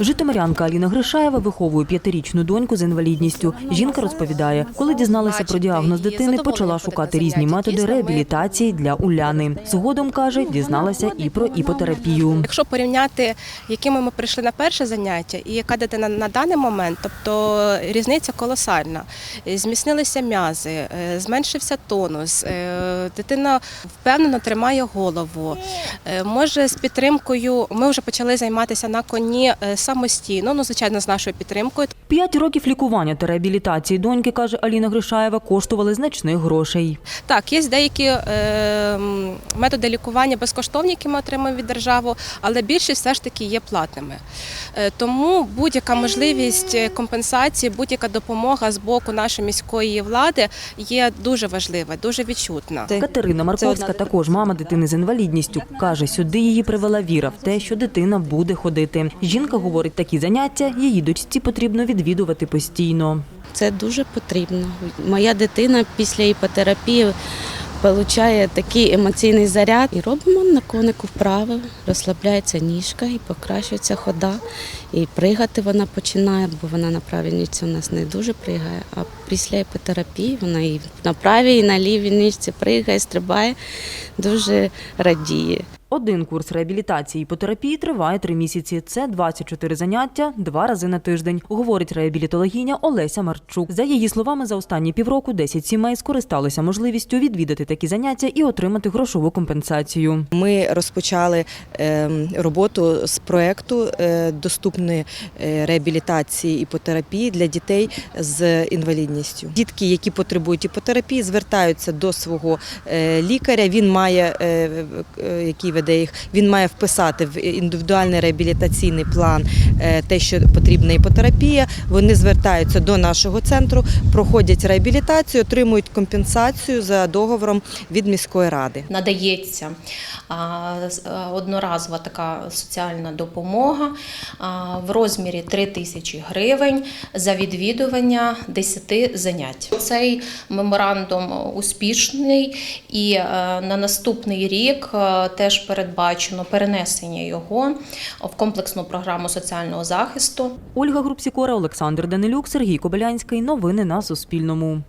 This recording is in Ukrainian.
Житомирянка Аліна Гришаєва виховує п'ятирічну доньку з інвалідністю. Жінка розповідає, коли дізналася про діагноз дитини, почала шукати різні методи реабілітації для Уляни. Згодом каже, дізналася і про іпотерапію. Якщо порівняти, якими ми прийшли на перше заняття, і яка дитина на даний момент, тобто різниця колосальна. Зміцнилися м'язи, е, зменшився тонус, е, дитина впевнено тримає голову. Е, Може з підтримкою ми вже почали займатися на коні самостійно, ну звичайно, з нашою підтримкою. П'ять років лікування та реабілітації доньки, каже Аліна Гришаєва, коштували значних грошей. Так, є деякі е, методи лікування безкоштовні, які ми отримуємо від держави, але більшість все ж таки є платними. Е, тому будь-яка можливість компенсації, будь-яка допомога з боку нашої міської влади є дуже важлива, дуже відчутна. Катерина Марковська, також мама дитини з інвалідністю, каже, сюди її привела віра в те, що дитина буде ходити. Жінка говорить, такі заняття її дочці потрібно відвідувати постійно. Це дуже потрібно. Моя дитина після іпотерапії отримує такий емоційний заряд. І робимо на конику вправи, розслабляється ніжка і покращується хода. І пригати вона починає, бо вона на правій ніжці у нас не дуже пригає. А після іпотерапії вона і на правій, і на лівій ніжці пригає, стрибає, дуже радіє. Один курс реабілітації і іпотерапії триває три місяці. Це 24 заняття два рази на тиждень, говорить реабілітологиня Олеся Марчук. За її словами, за останні півроку 10 сімей скористалися можливістю відвідати такі заняття і отримати грошову компенсацію. Ми розпочали ем, роботу з проекту е, доступної е, реабілітації іпотерапії для дітей з інвалідністю. Дітки, які потребують іпотерапії, звертаються до свого е, лікаря. Він має який веде їх, він має вписати в індивідуальний реабілітаційний план е, те, що потрібна іпотерапія. Вони звертаються до нашого центру, проходять реабілітацію, отримують компенсацію за договором від міської ради. надається а, одноразова така соціальна допомога в розмірі 3 тисячі гривень за відвідування 10 занять. Цей меморандум успішний і е, на наступний рік е, теж передбачено перенесення його в комплексну програму соціального захисту. Ольга Групсікора, Олександр Данилюк, Сергій Кобилянський. Новини на Суспільному.